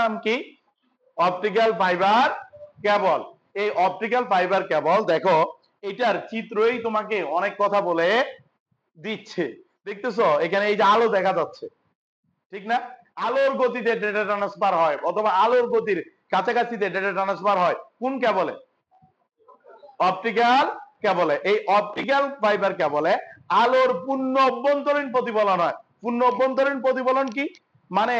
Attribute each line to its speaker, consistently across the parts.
Speaker 1: নাম কি? Optical fibre cable এই অপটিক্যাল ফাইবার কেবল দেখো, এটার চিত্রই তোমাকে অনেক কথা বলে দিচ্ছে। দেখতেছো? এখানে এই যে আলো দেখা যাচ্ছে। ঠিক না? আলোর গতিতে ডেটা ট্রান্সফার হয়, অথবা আলোর গতির কাছাকাছিতে ডেটা ট্রান্সফার হয়। কোন কেবলে অপটিক্যাল কেবলে এই অপটিক্যাল ফাইবার কেবলে আলোর পূর্ণ অভ্যন্তরীণ প্রতিফলন হয়। পূর্ণ অভ্যন্তরীণ প্রতিফলন কি? মানে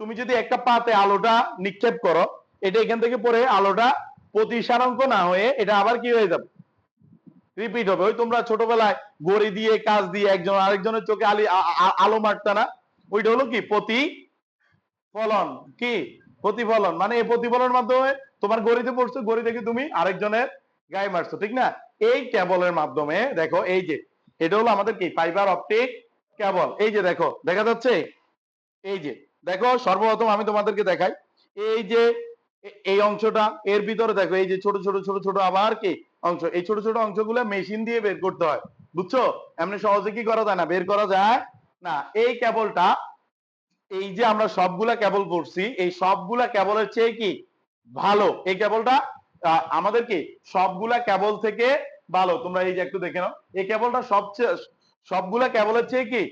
Speaker 1: তুমি যদি একটা পাতে আলোটা নিক্ষেপ করো, এটা এখান থেকে পরে আলোটা প্রতিসারাঙ্ক না হয়ে এটা আবার কি হয়ে যাবে? রিপিট হবে। ওই তোমরা ছোটবেলায় গড়ি দিয়ে, কাজ দিয়ে একজন আরেকজনের চোখে আলি আলো মারতা না? ওইটা হলো কি? প্রতি ফলন কি? প্রতিফলন। মানে এই প্রতিফলনের মাধ্যমে তোমার গড়িতে পড়ছো গড়ি থেকে তুমি আরেকজনের গায়ে মারছো, ঠিক না? এই কেবলের মাধ্যমে দেখো, এই যে, এটা হলো আমাদের কি? ফাইবার অপটিক কেবল এই যে দেখো, দেখা যাচ্ছে? এই যে দেখো সর্বপ্রথম আমি তোমাদেরকে দেখাই, এই যে এই অংশটা, এর ভিতরে দেখো, এই যে ছোট ছোট ছোট ছোট আবার কি অংশ, এই ছোট ছোট অংশগুলো মেশিন দিয়ে বের করতে হয়, বুঝছ? এমনি সহজে কি করা যায় না? বের করা যায় না। এই কেবলটা এই যে আমরা সবগুলা কেবল করছি, এই সবগুলা কেবলের চেয়ে কি ভালো? এই কেবলটা আমাদের কি সবগুলা কেবল থেকে ভালো? তোমরা এই যে একটু দেখে নাও, এই কেবলটা সবচেয়ে, সবগুলা কেবলের চেয়ে কি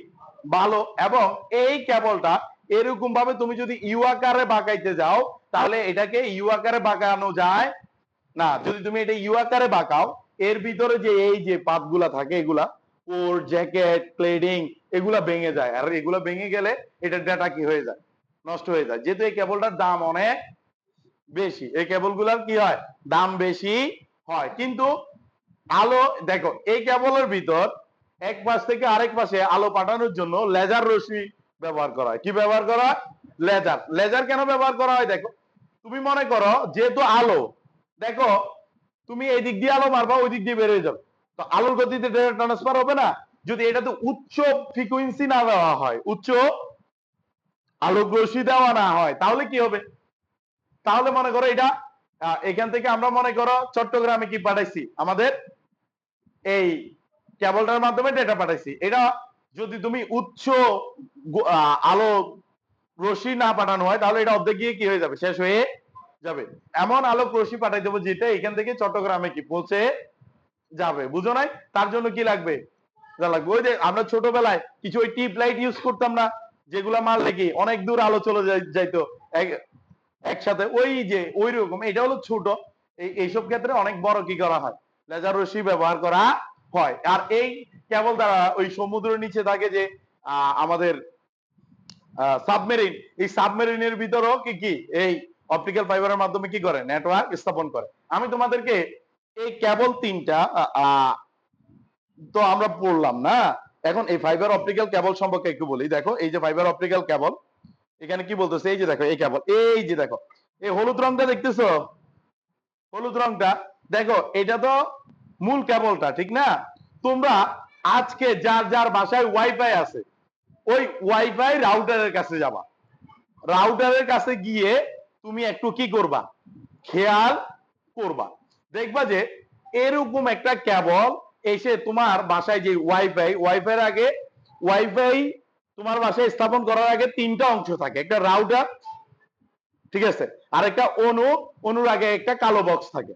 Speaker 1: ভালো? এবং এই কেবলটা এরকম ভাবে তুমি যদি ইউ আকারে বাঁকাইতে যাও, তাহলে এটাকে ইউ আকারে বাঁকানো যায়। না, যদি তুমি এটা ইউ আকারে বাঁকাও, এর ভিতরে যে এই যে পাতগুলা থাকে এগুলা, ওর জ্যাকেট, ক্লেডিং, এগুলা ভেঙে যায়। আর এগুলা ভেঙে গেলে এটার ডাটা কি হয়ে যায়? নষ্ট হয়ে যায়। যেহেতু এই কেবলটার দাম অনেক বেশি, এই কেবলগুলার কি হয়? দাম বেশি হয়। কিন্তু আলো, দেখো, এই কেবলের ভিতর এক পাশ থেকে আরেক পাশে আলো পাঠানোর জন্য লেজার রশ্মি ব্যবহার করা হয়। কি ব্যবহার করা হয়? লেজার। লেজার কেন ব্যবহার করা হয়? দেখো, তুমি মনে করো যেহেতু আলো, দেখো, তুমি এই দিক দিয়ে আলো মারবা, ওই দিক দিয়ে বের হয়ে যাবে। তো আলোর গতিতে ট্রান্সফার হবে না। যদি এটাতে উচ্চ ফ্রিকুয়েন্সি না দেওয়া হয় উচ্চ আলোক রশ্মি দেওয়া না হয়, তাহলে কি হবে? তাহলে মনে করো এটা এখান থেকে আমরা মনে করো চট্টগ্রামে কি পাঠাইছি? আমাদের এই কেবলটার মাধ্যমে ডেটা পাঠাইছি। এটা যদি তুমি উচ্চ আলো রশ্মি না পাঠানো হয়, তাহলে এটা অর্ধেক গিয়ে কি হয়ে যাবে? শেষ হয়ে যাবে। এমন আলোক রশ্মি পাঠাই দেবো যেটা এখান থেকে চট্টগ্রামে কি পৌঁছে যাবে। বুঝো নাই? তার জন্য কি লাগবে? ওই যে আমরা ছোটবেলায় কিছু ওই টিপ লাইট ইউজ করতাম না, যেগুলা মারলে কি অনেক দূর আলো চলে যাই- যাইতো একসাথে। ওই যে, ওই রকম। এটা হলো ছোট। এইসব ক্ষেত্রে অনেক বড় কি করা হয়? লেজার রশ্মি ব্যবহার করা হয়। আর এই কেবল দ্বারা ওই সমুদ্রের নিচে থাকে যে আমাদের সাবমেরিন এই সাবমেরিনের ভিতরেও কি কি? এই অপটিক্যাল ফাইবারের মাধ্যমে কি করে? নেটওয়ার্ক স্থাপন করে। আমি তোমাদেরকে এই কেবল তিনটা তো আমরা পড়লাম না? এখন এই ফাইবার অপটিক্যাল কেবল সম্পর্কে একটু বলি। দেখো, এই যে ফাইবার অপটিক্যাল কেবল এখানে কি বলতেছে? এই যে দেখো, এই কেবল এই যে দেখো। এই হলুদ রংটা দেখতেছো? হলুদ রংটা। দেখো, এটা তো মূল কেবলটা ঠিক না? তোমরা আজকে যার যার বাসায় ওয়াইফাই আছে, ওই ওয়াইফাই রাউটারের কাছে যাবা। রাউটারের কাছে গিয়ে তুমি একটু কি করবা? খেয়াল করবা। দেখবা যে এরকম একটা কেবল এসে তোমার বাসায় যে ওয়াইফাই ওয়াইফাই আগে ওয়াইফাই তোমার বাসায় স্থাপন করার আগে তিনটা অংশ থাকে। একটা রাউটার ঠিক আছে? আর একটা অনু, অনুর আগে একটা কালো বক্স থাকে।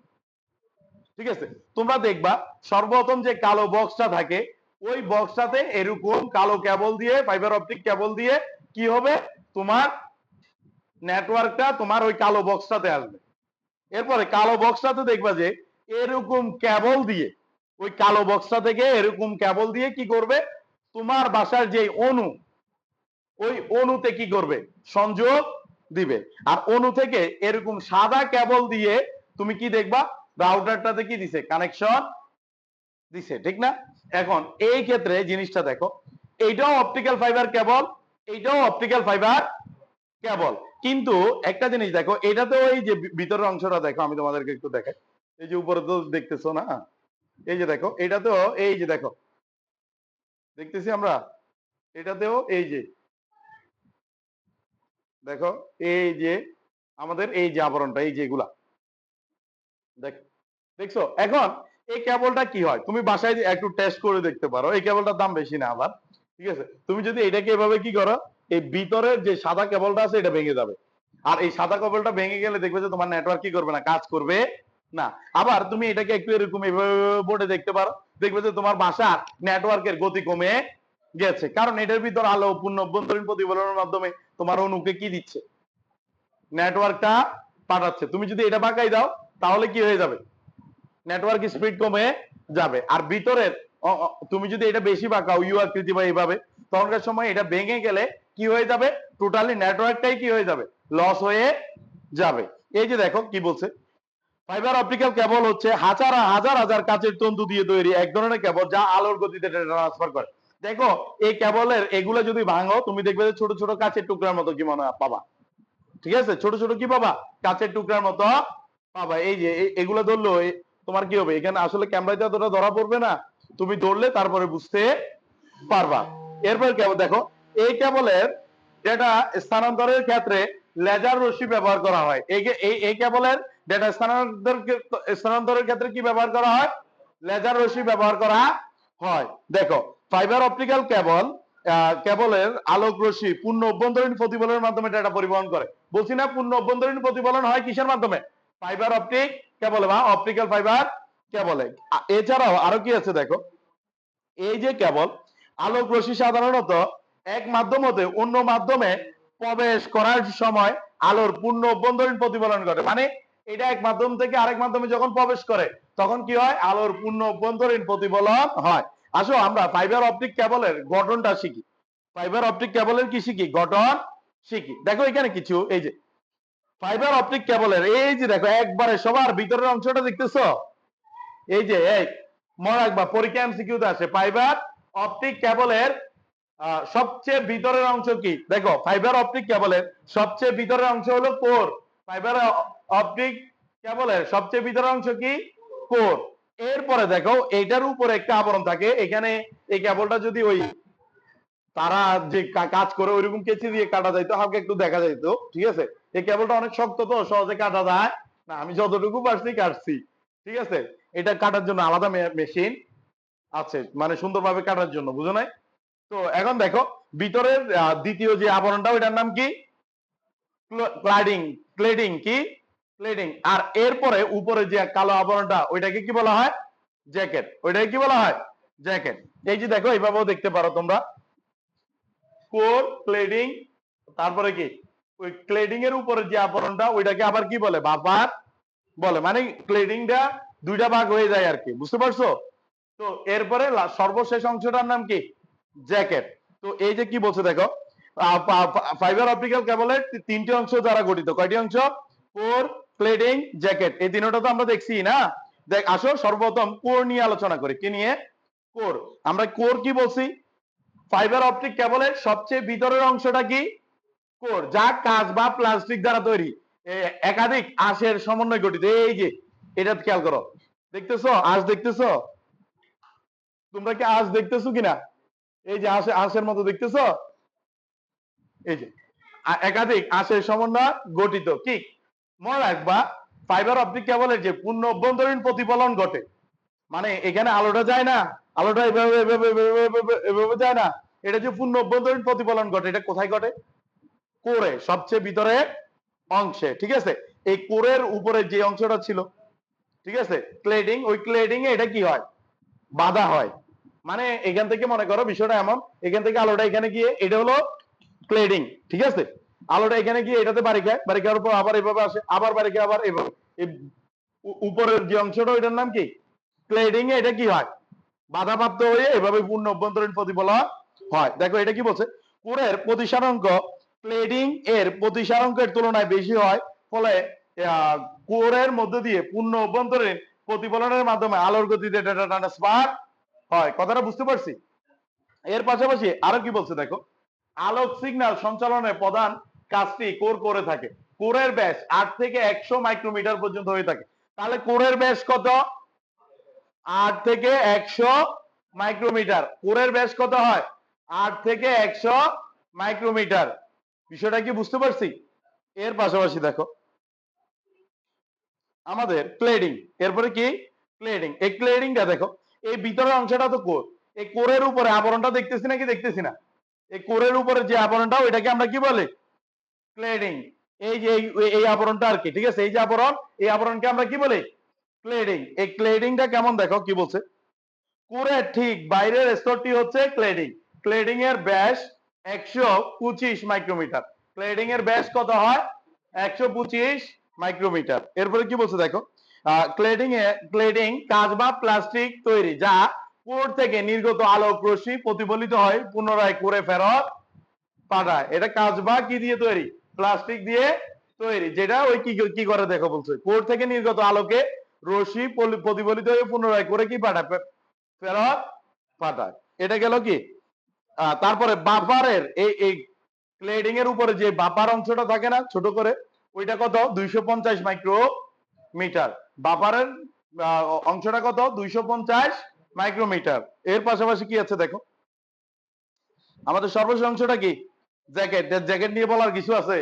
Speaker 1: ঠিক আছে? তোমরা দেখবা, সর্বপ্রথম যে কালো বক্সটা থাকে ওই বক্সটাতে এরকম কালো কেবল দিয়ে ফাইবার অপটিক কেবল দিয়ে কি হবে? তোমার নেটওয়ার্কটা তোমার ওই কালো বক্সটাতে আসবে। এরপরে কালো বক্সটাতে দেখবা যে এরকম কেবল দিয়ে, ওই কালো বক্সটা থেকে এরকম কেবল দিয়ে কি করবে? তোমার বাসার যে অনু ওই অনুতে কি করবে? সংযোগ দিবে। আর অনু থেকে এরকম সাদা কেবল দিয়ে তুমি কি দেখবা? রাউটারটাতে কি দিছে? কানেকশন দিছে, ঠিক না? এখন এই ক্ষেত্রে জিনিসটা দেখো, এইটাও অপটিক্যাল ফাইবার কেবল এইটাও অপটিক্যাল ফাইবার কেবল কিন্তু একটা জিনিস দেখো, এটাতেও এই যে ভিতরের অংশটা দেখো, আমি তোমাদেরকে একটু দেখাই। এই যে উপরে তো দেখতেছো না? এই যে দেখো, এটাতেও এই যে দেখো, দেখতেছি আমরা? এটাতেও এই যে, দেখো, এই যে আমাদের এই যে আবরণটা, এই যে এগুলা। দেখ, দেখছ? এখন এই কেবলটা কি হয়? তুমি বাসায় একটু টেস্ট করে দেখতে পারো। এই কেবলটার দাম বেশি না আবার, ঠিক আছে? তুমি যদি এটাকে এভাবে কি করো, এই ভিতরের যে সাদা কেবলটা আছে, এটা ভেঙে যাবে। আর এই সাদা কেবলটা ভেঙে গেলে দেখবে যে তোমার নেটওয়ার্ক কি করবে না, কাজ করবে না। আবার তুমি এটাকে একটু এরকম এভাবে বোর্ডে দেখতে পারো, দেখবে যে তোমার বাসার নেটওয়ার্কের গতি কমে গেছে। কারণ এটার ভিতর আলো, পূর্ণ অভ্যন্তরীণ প্রতিফলনের মাধ্যমে তোমার অনুকে কি দিচ্ছে? নেটওয়ার্কটা পাঠাচ্ছে। তুমি যদি এটা বাঁকাই দাও, তাহলে কি হয়ে যাবে? নেটওয়ার্ক স্পিড কমে যাবে। আর ভিতরের তুমি যদি এটা বেশি বাঁকাও ইউ আকৃতি বা এইভাবে, তখনকার সময় এটা ভেঙে গেলে কি হয়ে যাবে? টোটালি নেটওয়ার্কটাই কি হয়ে যাবে? লস হয়ে যাবে। এই যে দেখো কি বলছে। ফাইবার অপটিক্যাল কেবল হচ্ছে হাজার হাজার হাজার কাচের তন্তু দিয়ে তৈরি এক ধরনের কেবল যা আলোর গতিতে ট্রান্সফার করে। দেখো, এই কেবলের এগুলো যদি ভাঙো, তুমি দেখবে যে ছোট ছোট কাচের টুকরার মতো কি মনে হয় পাবা। ঠিক আছে? ছোট ছোট কি পাবা? কাচের টুকরার মতো পাবা। এই যে এগুলো ধরলো তোমার কি হবে? এখানে আসলে ক্যামেরাতে এতটা ধরা পড়বে না। তুমি ধরলে তারপরে বুঝতে পারবা। এরপর কেবল দেখো, এই কেবলের ডেটা স্থানান্তরের ক্ষেত্রে লেজার রশ্মি ব্যবহার করা হয়। এই এই কেবলের ডেটা স্থানান্তর স্থানান্তরের ক্ষেত্রে কি ব্যবহার করা হয়? লেজার রশ্মি ব্যবহার করা হয়। দেখো ফাইবার অপটিক্যাল কেবল কেবলের আলোক রশ্মি পূর্ণ অভ্যন্তরীণ প্রতিফলনের মাধ্যমে ডেটা পরিবহন করে। বলছি না পূর্ণ অভ্যন্তরীণ প্রতিফলন হয় কিসের মাধ্যমে? ফাইবার অপটিক কেবলে বা অপটিক্যাল ফাইবার কেবলে আ- এছাড়াও আরও কি আছে দেখো? এই যে কেবল, আলোক রশ্মি সাধারণত এক মাধ্যম হতে অন্য মাধ্যমে প্রবেশ করার সময় আলোর পূর্ণ অভ্যন্তরীণ প্রতিফলন ঘটে। মানে এটা এক মাধ্যম থেকে আরেক মাধ্যমে যখন প্রবেশ করে, তখন কি হয়? আলোর পূর্ণ অভ্যন্তরীণ প্রতিফলন হয়। আসো, আমরা ফাইবার অপটিক কেবলের গঠনটা শিখি। ফাইবার অপটিক কেবলের কি শিখি? গঠন শিখি। দেখো এখানে কিছু, এই যে ফাইবার অপটিক কেবলের এই যে দেখো, একবারে সবার ভিতরের অংশটা দেখতেছো? এই যে, এই, মনে রাখবা, পরীক্ষা এমসিকিউতে আসে। ফাইবার অপটিক কেবলের সবচেয়ে ভিতরের অংশ কি? দেখো ফাইবার অপটিক কেবলের সবচেয়ে ভিতরের অংশ হলো কোর। ফাইবার অপটিক কেবলের সবচেয়ে ভিতরের অংশ কি? কোর। এরপরে দেখো, এটার উপরে একটা আবরণ থাকে। এখানে এই কেবলটা যদি ওই তারা যে কাজ করে, ওইরকম কেচি দিয়ে কাটা যাইতো, হালকা একটু দেখা যাইতো, ঠিক আছে? এই কেবলটা অনেক শক্ত তো, সহজে কাটা যায়। না, আমি যতটুকু পারছি কাটছি। ঠিক আছে? এটা কাটার জন্য আলাদা মেশিন আছে মানে সুন্দরভাবে কাটার জন্য, বুঝো নাই? তো এখন দেখো, ভিতরের দ্বিতীয় যে আবরণটা, ওইটার নাম কি? ক্লাডিং ক্লেডিং কি? ক্লেডিং। আর এরপরে উপরে যে কালো আবরণটা, ওইটাকে কি বলা হয়? জ্যাকেট। ওইটাকে কি বলা হয়? জ্যাকেট। এই যে দেখো, এইভাবেও দেখতে পারো তোমরা। কোর, ক্লেডিং, তারপরে কি? ওই ক্লেডিং এর উপরে যে আবরণটা, ওইটাকে আবার কি বলে? বাপার বলে। মানে ক্লেডিংটা দুইটা ভাগ হয়ে যায় আর কি বুঝতে পারছ? তো এরপরে সর্বশেষ অংশটার নাম কি? জ্যাকেট। তো এই যে কি বলছে দেখো? ফাইবার অপটিক্যাল কেবলের তিনটি অংশ দ্বারা গঠিত। কয়টি অংশ? Core cladding jacket. এই তিনটা তো আমরা দেখছি, না? দেখ, আসো, সর্বপ্রথম কোর নিয়ে আলোচনা করি। কি নিয়ে? কোর। আমরা কোর কি বলছি? ফাইবার অপটিক কেবলের সবচেয়ে ভিতরের অংশটা কি? কোর, যা কাঁচ বা প্লাস্টিক দ্বারা তৈরি। একাধিক আঁশের সমন্বয় গঠিত। এই যে, এটা খেয়াল করো। দেখতেছো? আঁশ দেখতেছো? তোমরা কি আঁশ দেখতেছো কিনা? এই যে আঁশে, আঁশের মতো দেখতেছো? এই যে একাধিক আঁশের সমন্বয় গঠিত। কি? মনে রাখবা ফাইবার অপটিক কেবলের যে পূর্ণ অভ্যন্তরীণ প্রতিফলন ঘটে। মানে এখানে আলোটা যায় না। আলোটা এভাবে, এভাবে- এভাবে যায় না। এটা যে পূর্ণ অভ্যন্তরীণ প্রতিফলন ঘটে, এটা কোথায় ঘটে? কোরে, সবচেয়ে ভিতরে অংশে, ঠিক আছে? এই কোরের উপরে যে অংশটা ছিল, ঠিক আছে? ক্লেডিং ওই ক্লেডিং এ এটা কি হয়? বাধা হয়। মানে এখান থেকে মনে করো বিষয়টা এমন, এখান থেকে আলোটা এখানে গিয়ে, এটা হলো ক্লেডিং ঠিক আছে? আলোটা এখানে গিয়ে এটাতে বাড়ি খায় বাড়ি খাওয়ার পর আবার এভাবে আসে, আবার বাড়ি খায় আবার এভাবে। উপরের যে অংশটা, ওইটার নাম কি? ক্লেডিং এ এটা কি হয়? বাধাপ্রাপ্ত হয়ে এভাবে পূর্ণ অভ্যন্তরীণ প্রতিফলন হয়। দেখো এটা কি বলছে? কোরের প্রতিসারাঙ্ক ক্লেডিং এর প্রতিসারাঙ্কের তুলনায় বেশি হয়, ফলে কোরের মধ্য দিয়ে পূর্ণ অভ্যন্তরীণ প্রতিফলনের মাধ্যমে আলোর গতিতে ডেটা ট্রান্সফার হয়। কথাটা বুঝতে পারছি? এর পাশাপাশি আরও কি বলছে দেখো? আলোক সিগন্যাল সঞ্চালনের প্রধান কাজটি কোর করে থাকে। কোরের ব্যাস আট থেকে একশো মাইক্রোমিটার পর্যন্ত হয়ে থাকে। তাহলে কোরের ব্যাস কত? আট থেকে একশো মাইক্রোমিটার কোরের ব্যাস কত হয়? আট থেকে একশো মাইক্রোমিটার বিষয়টা কি বুঝতে পারছি? এর পাশাপাশি দেখো। আমাদের ক্লেডিং এরপরে কি? ক্লেডিং এই ক্লেডিংটা দেখো, এই ভিতরের অংশটা তো কোর, এই কোরের উপরে আবরণটা দেখতেছি নাকি দেখতেছি না? এই কোরের উপরে যে আবরণটা, ওইটাকে আমরা কি বলি? ক্লেডিং এই যে এই- আবরণটা আর কি, ঠিক আছে? এই যে আবরণ, এই আবরণকে আমরা কি বলি? ক্লেডিং এই ক্লেডিংটা কেমন দেখো, কি বলছে? কোরের ঠিক বাইরের স্তরটি হচ্ছে ক্লেডিং ক্লেডিং এর ব্যাস একশো পঁচিশ মাইক্রোমিটার ক্লেডিং এর ব্যাস কত হয়? একশো পঁচিশ মাইক্রোমিটার এরপরে কি বলছে দেখো? ক্লেডিং এ ক্লেডিং কাঁচ বা প্লাস্টিক তৈরি, যা কোর থেকে নির্গত আলোক রশ্মি প্রতিফলিত হয়, পুনরায় করে ফেরত পাঠায়। এটা কাঁচ বা কি দিয়ে তৈরি? প্লাস্টিক দিয়ে তৈরি। যেটা ওই কি কি করে দেখো বলছে? কোর থেকে নির্গত আলোকে রশ্মি প্রতিফলিত হয়ে পুনরায় করে কি পাঠায়? ফেরত পাঠায়। এটা গেল কি? তারপরে বাপারের এই এই ক্লেডিং এর উপরে যে বাপার অংশটা থাকে না, ছোট করে, ওইটা কত? দুইশো পঞ্চাশ মাইক্রো মিটার বাপারের অংশটা কত? দুইশো পঞ্চাশ মাইক্রোমিটার এর পাশাপাশি কি আছে দেখো? আমাদের সর্বশেষ অংশটা কি? জ্যাকেট। জ্যাকেট নিয়ে বলার কিছু আছে?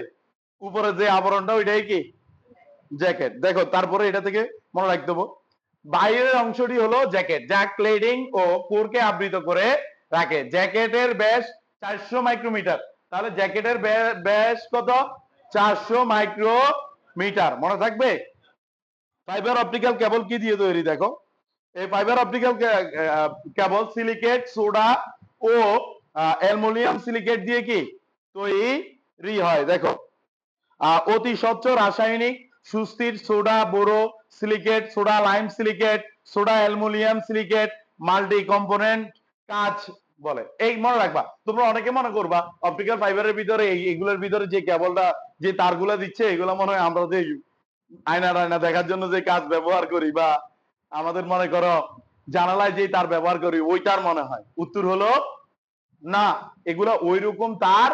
Speaker 1: উপরে যে আবরণটা, ওইটাই কি? জ্যাকেট। দেখো, তারপরে এটা থেকে মনে রাখতে বাইরের অংশটি হলো জ্যাকেট। যা ক্লেডিং ও কোরকে আবৃত করে রাখে জ্যাকেটের ব্যাস চারশো মাইক্রোমিটার। তাহলে জ্যাকেটের ব্যা- ব্যাস কত? চারশো মাইক্রোমিটার। মনে থাকবে? ফাইবার অপটিক্যাল কেবল কি দিয়ে তৈরি দেখো? এই fibre optical cable silicate soda ও অ্যালুমিনিয়াম সিলিকেট দিয়ে কি? তৈরি হয়। দেখো অতি স্বচ্ছ রাসায়নিক, সুস্থির soda borosilicate soda lime silicate soda aluminium silicate multi component কাঁচ বলে। এই মনে রাখবা, তোমরা অনেকে মনে করবা অপটিক্যাল ফাইবারের ভিতরে এই- এগুলোর ভিতরে যে কেবলটা যে তারগুলা দিচ্ছে, এগুলো মনে হয় আমরা যে আয়না টায়না দেখার জন্য যে কাজ ব্যবহার করি বা আমাদের মনে করো জানালায় যে তার ব্যবহার করি, ওইটার মনে হয়। উত্তর হলো, না, এগুলা ওই রকম তার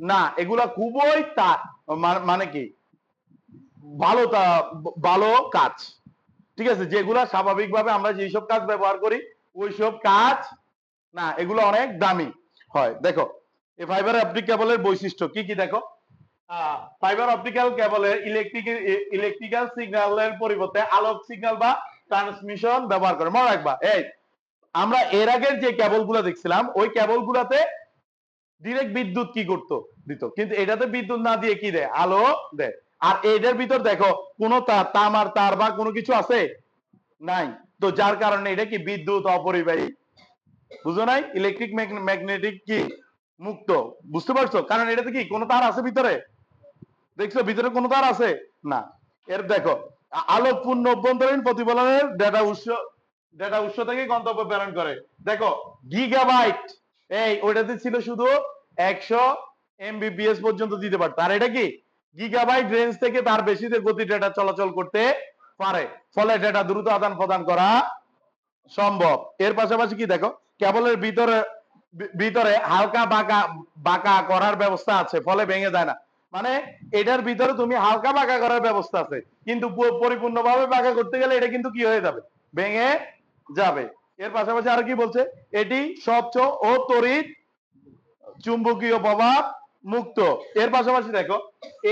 Speaker 1: না, এগুলা খুবই তার। মানে কি? ভালো তা, ভালো কাজ। ঠিক আছে? যেগুলা স্বাভাবিকভাবে আমরা যেসব কাজ ব্যবহার করি, ওইসব কাজ না, এগুলো অনেক দামি। হয়, দেখো, এই ফাইবার অপটিক কেবলের বৈশিষ্ট্য কি কি দেখো? ফাইবার অপটিক্যাল কেবলের ইলেকট্রিক ইলেকট্রিক্যাল সিগন্যালের পরিবর্তে আলোক সিগন্যাল বা ট্রান্সমিশন ব্যবহার করে। মনে রাখবা, এই, আমরা এর আগের যে কেবলগুলা দেখছিলাম, ওই কেবল গুলাতে ডিরেক্ট বিদ্যুৎ কি করতো? দিত। কিন্তু এটাতে বিদ্যুৎ না দিয়ে কি দেয়? আলো দেয়। আর এটার ভিতর দেখো, কোনো তার তামার তার বা কোনো কিছু আছে? নাই। তো যার কারণে এটা কি বিদ্যুৎ অপরিবাহী? বুঝো নাই? ইলেকট্রিক ম্যাগনেটিক কি? মুক্ত। বুঝতে পারছ? কারণ এটাতে কি কোনো তার আছে ভিতরে? দেখছ? ভিতরে কোনো তার আছে? না। এর দেখো আ- আলোক পূর্ণ অভ্যন্তরীণ প্রতিফলনের ডেটা উৎস ডেটা উৎস থেকে গন্তব্য প্রেরণ করে। দেখো গিগাবাইট এই, ওইটাতে ছিল শুধু একশো এমবিপিএস পর্যন্ত দিতে পারত। আর এটা কি? গিগাবাইট রেঞ্জ থেকে তার বেশি গতি ডেটা চলাচল করতে পারে। ফলে ডেটা দ্রুত আদান প্রদান করা সম্ভব। এর পাশাপাশি কি দেখো? কেবলের ভিতরে ভিতরে হালকা বাঁকা বাঁকা করার ব্যবস্থা আছে, ফলে ভেঙে যায় না। মানে এটার ভিতরে তুমি হালকা বাঁকা করার ব্যবস্থা আছে, কিন্তু পরিপূর্ণভাবে বাঁকা করতে গেলে এটা কিন্তু কি হয়ে যাবে? ভেঙে যাবে। এর পাশাপাশি আর কি বলছে? এটি স্বচ্ছ ও তড়িৎ চুম্বকীয় প্রভাব মুক্ত। এর পাশাপাশি দেখো,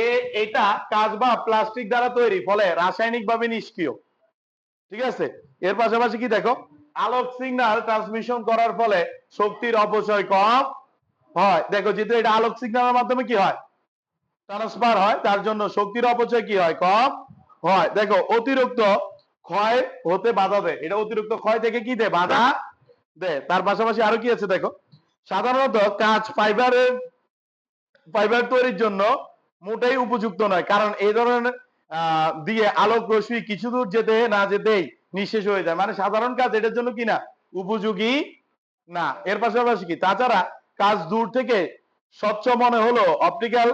Speaker 1: এ, এটা কাঁচ বা প্লাস্টিক দ্বারা তৈরি, ফলে রাসায়নিক ভাবে নিষ্ক্রিয়। ঠিক আছে? এর পাশাপাশি কি দেখো? আলোক সিগন্যাল ট্রান্সমিশন করার ফলে শক্তির অপচয় কম হয়। দেখো, যেহেতু এটা আলোক সিগন্যালের মাধ্যমে কি হয়? ট্রান্সফার হয়, তার জন্য শক্তির অপচয় কি হয়? কম হয়। দেখো, অতিরিক্ত ক্ষয় হতে বাধা দেয়। এটা অতিরিক্ত ক্ষয় থেকে কি দেয়? বাধা দেয়। তার পাশাপাশি আরও কি আছে দেখো? সাধারণত কাঁচ ফাইবারের ফাইবার তৈরির জন্য মোটেই উপযুক্ত নয়। কারণ এই ধরনের দিয়ে আলোক রশ্মি কিছু দূর যেতে না যেতেই নিঃশেষ হয়ে যায়। মানে সাধারণ কাজ এটার জন্য কি না? উপযোগী না। এর পাশাপাশি কি? তাছাড়া কাজ দূর থেকে স্বচ্ছ মনে হলো অপটিক্যাল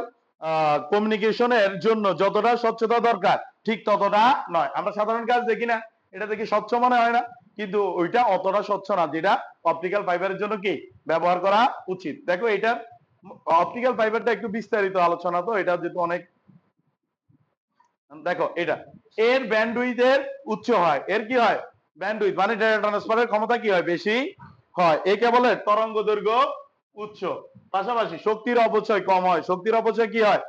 Speaker 1: কমিউনিকেশনের জন্য যতটা স্বচ্ছতা দরকার, ঠিক ততটা নয়। আমরা সাধারণ কাজ দেখি না। এটা দেখি স্বচ্ছ মনে হয় না। কিন্তু ওইটা অতটা স্বচ্ছ না, যেটা অপটিক্যাল ফাইবারের জন্য কি? ব্যবহার করা উচিত। দেখো, এটার অপটিক্যাল ফাইবারটা একটু বিস্তারিত আলোচনা তো। এটা যেহেতু অনেক দেখো এটা, এর ব্যান্ডউইথের উচ্চ হয়। এর কি হয়? ব্যান্ডউইথ মানে ডেটা ট্রান্সফারের ক্ষমতা কি হয়? বেশি হয়। এই কেবলের তরঙ্গ দৈর্ঘ্য উচ্চ পাশাপাশি শক্তির অপচয় কম হয়। শক্তির অপচয় কি হয়?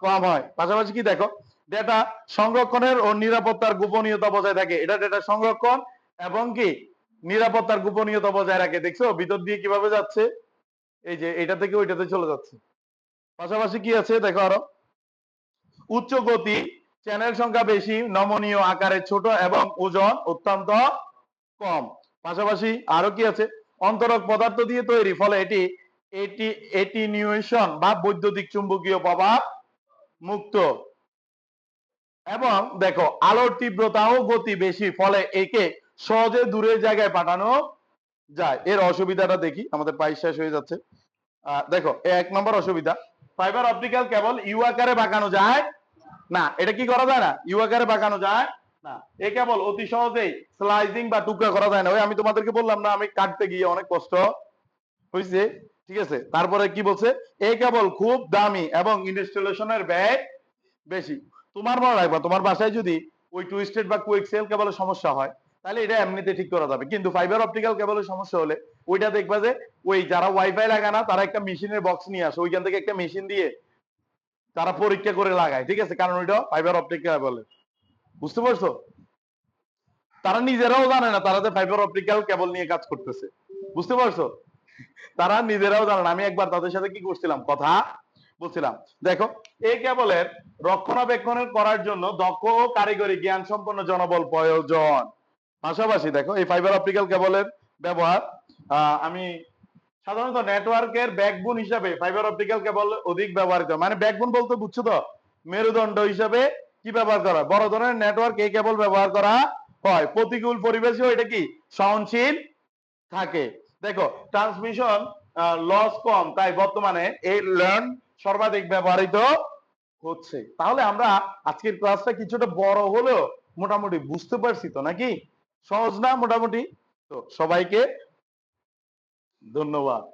Speaker 1: কম হয়। পাশাপাশি কি দেখো? ডেটা সংরক্ষণের ও নিরাপত্তার গোপনীয়তা বজায় থাকে। এটা ডেটা সংরক্ষণ এবং কি? নিরাপত্তার গোপনীয়তা বজায় রাখে। দেখছ? ভিতর দিয়ে কীভাবে যাচ্ছে? এই যে এটা থেকে ওইটাতে চলে যাচ্ছে। পাশাপাশি কি আছে? দেখো আরও। উচ্চ গতি চ্যানেল সংখ্যা বেশি, নমনীয় আকারে ছোট এবং ওজন অত্যন্ত কম। পাশাপাশি আরও কি আছে? অন্তরক পদার্থ দিয়ে তৈরি, ফলে এটি এটি এটিনিউশন বা বৈদ্যুতিক চুম্বকীয় প্রভাব মুক্ত। এবং দেখো, আলোর তীব্রতা ও গতি বেশি, ফলে একে সহজে দূরের জায়গায় পাঠানো যায়। এর অসুবিধাটা দেখি, আমাদের পাই শেষ হয়ে যাচ্ছে। দেখো এক নম্বর অসুবিধা। ফাইবার অপটিক্যাল কেবল ইউ আকারে বাঁকানো যায় না, এটা কি করা যায় না? ইউ আকারে বাঁকানো যায়? না। এ কেবল অতি সহজেই স্লাইসিং বা টুকরা করা যায় না। ওই আমি তোমাদেরকে বললাম না, আমি কাটতে গিয়ে অনেক কষ্ট হয়েছে, ঠিক আছে? তারপরে কি বলছে? এ কেবল খুব দামি এবং ইনস্টলেশনের ব্যয় বেশি। তোমার মনে রাখবা, তোমার বাসায় যদি ওই টুইস্টেড বা কোয়েক্সেল কেবলের সমস্যা হয়, তাহলে এটা এমনিতে ঠিক করা যাবে। কিন্তু ফাইবার অপটিক্যাল কেবলের সমস্যা হলে, ওইটা দেখবা যে, ওই যারা ওয়াইফাই লাগায় না, তারা একটা মেশিনের বক্স নিয়ে আসে। ওইখান থেকে একটা মেশিন দিয়ে তারা পরীক্ষা করে লাগায়, ঠিক আছে? কারণ ওইটা ফাইবার অপটিক কেবল বুঝতে পারছ? তারা নিজেরাও জানে না, তারা যে ফাইবার অপটিক্যাল কেবল নিয়ে কাজ করতেছে। বুঝতে পারছ? তারা নিজেরাও জানে না। আমি একবার তাদের সাথে কি করছিলাম? কথা বলছিলাম। দেখো, এই কেবলের রক্ষণাবেক্ষণ করার জন্য দক্ষ কারিগরি জ্ঞান সম্পন্ন জনবল প্রয়োজন। পাশাপাশি দেখো, এই ফাইবার অপটিক্যাল কেবলের ব্যবহার আমি সাধারণত নেটওয়ার্কের ব্যাকবোন হিসাবে ফাইবার অপটিক্যাল কেবল অধিক ব্যবহৃত মানে ব্যাকবোন বলতে বুঝছ তো? মেরুদণ্ড হিসাবে কি ব্যবহার করা বড় ধরনের নেটওয়ার্ক এই কেবল ব্যবহার করা হয়। প্রতিকূল পরিবেশেও এটা কি? সহনশীল থাকে। দেখো ট্রান্সমিশন লস কম, তাই বর্তমানে এই লার্ন সর্বাধিক ব্যবহৃত হচ্ছে। তাহলে আমরা আজকের ক্লাসটা কিছুটা বড় হলেও মোটামুটি বুঝতে পারছি তো নাকি? সহজ না মোটামুটি? তো সবাইকে ধন্যবাদ।